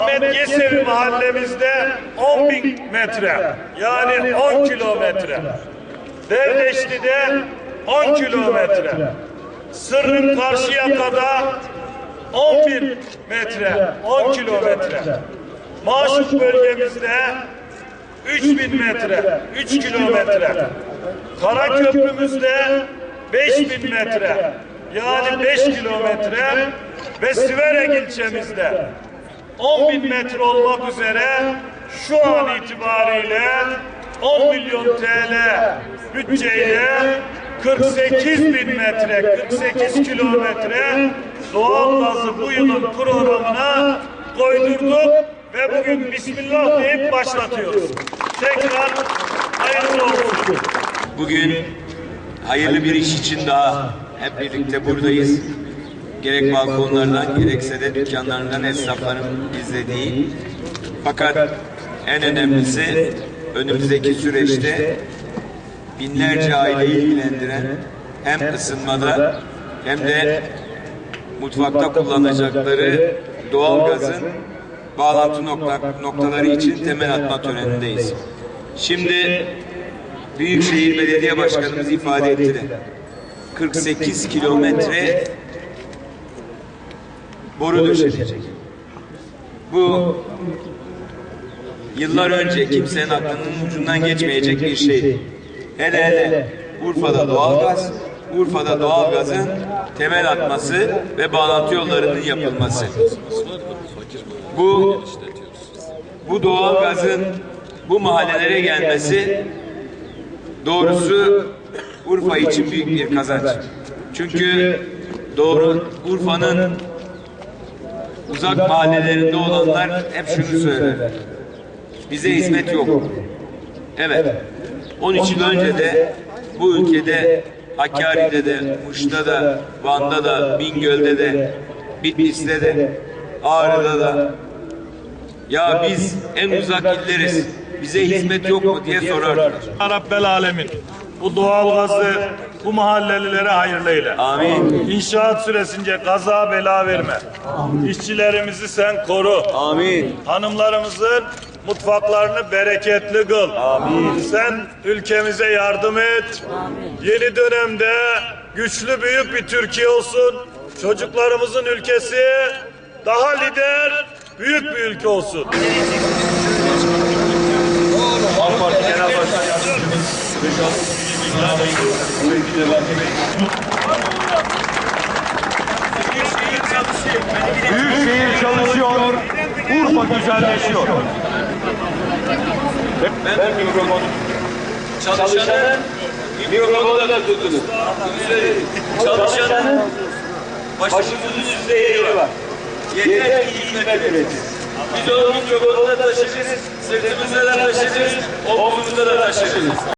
Ahmet Yesevi mahallemizde 10 bin metre. Yani 10 kilometre. Devleşli'de 10 kilometre. Sırrın Karşıyaka'da 10 bin metre, 10 kilometre. Maşuk bölgemizde 3000 metre, 3 kilometre. Karaköprümüzde 5000 metre, yani 5 kilometre ve Siverek ilçemizde 10 bin metre olmak üzere şu an itibariyle 10 milyon TL bütçeyle 48 bin metre, 48 kilometre doğal gazı bu yılın programına koydurduk ve bugün Bismillah deyip başlatıyoruz. Tekrar hayırlı olsun. Bugün hayırlı bir iş için daha hep birlikte buradayız. Gerek balkonlardan gerekse de dükkanlarından esnafların izlediği. Fakat en önemlisi önümüzdeki süreçte binlerce aileyi ilgilendiren hem ısınmada hem de mutfakta kullanacakları doğalgazın bağlantı nokta, noktaları için temel atma törenindeyiz. Şimdi Büyükşehir Belediye Başkanımız ifade etti de 48 kilometre boru döşenecek. Bu yıllar önce kimsenin aklının ucundan geçmeyecek bir şey. Hele hele Urfa'da doğalgaz, Urfa'da doğalgazın temel atması ve bağlantı yollarının yapılması. Bu bu doğalgazın bu mahallelere gelmesi doğrusu Urfa için büyük bir kazanç. Çünkü doğru Urfa'nın uzak mahallelerinde olanlar hep şunu söyler. Bize hizmet yok. Evet. 13 yıl önce de bu ülkede Hakkari'de de, Muş'ta da, Van'da da, Bingöl'de de, Bitlis'te de, Ağrı'da da ya biz en uzak illeriz. Bize hizmet yok mu diye sorarlar. Rabbel Alemin. Bu doğalgazı bu mahallelilere hayırlı eyle. Amin. İnşaat süresince kaza bela verme. İşçilerimizi sen koru. Amin. Hanımlarımızın mutfaklarını bereketli kıl. Amin. Sen ülkemize yardım et. Yeni dönemde güçlü büyük bir Türkiye olsun. Çocuklarımızın ülkesi daha lider, büyük bir ülke olsun. AK Parti Genel Başkan Yardımcımız Büyükşehir çalışıyor, Urfa güzelleşiyor. Ben mikrofonu çalışanın mikrofonu da tutunuz. Çalışanın başımızın üstünde yeri var. Yeter ki hizmet üretin. Biz o mikrofonu da taşırız, sırtımızda da taşırız, omuzumuzda da taşırız.